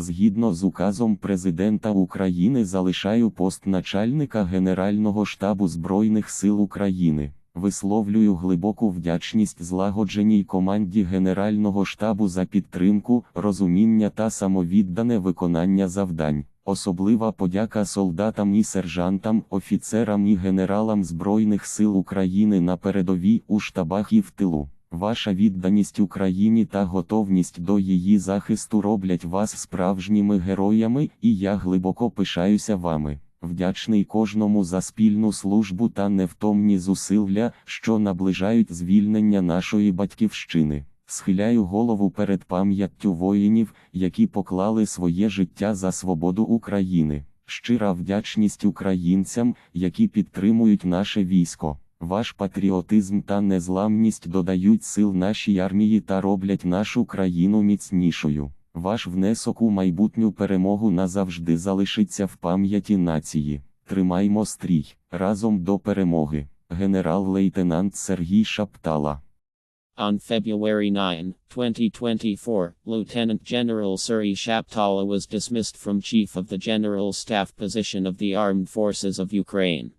Згідно з указом Президента України залишаю пост начальника Генерального штабу Збройних сил України. Висловлюю глибоку вдячність злагодженій команді Генерального штабу за підтримку, розуміння та самовіддане виконання завдань. Особлива подяка солдатам і сержантам, офіцерам і генералам Збройних сил України на передовій у штабах і в тилу. Ваша відданість Україні та готовність до її захисту роблять вас справжніми героями, і я глибоко пишаюся вами. Вдячний кожному за спільну службу та невтомні зусилля, що наближають звільнення нашої батьківщини. Схиляю голову перед пам'яттю воїнів, які поклали своє життя за свободу України. Щира вдячність українцям, які підтримують наше військо. Ваш патріотизм та незламність додають сил нашій армії та роблять нашу країну міцнішою. Ваш внесок у майбутню перемогу назавжди залишиться в пам'яті нації. Тримаймо стрій разом до перемоги. Генерал-лейтенант Сергій Шаптала. On February 9, 2024, Lieutenant General Suri Shaptala was dismissed from Chief of the General Staff position of the Armed Forces of Ukraine.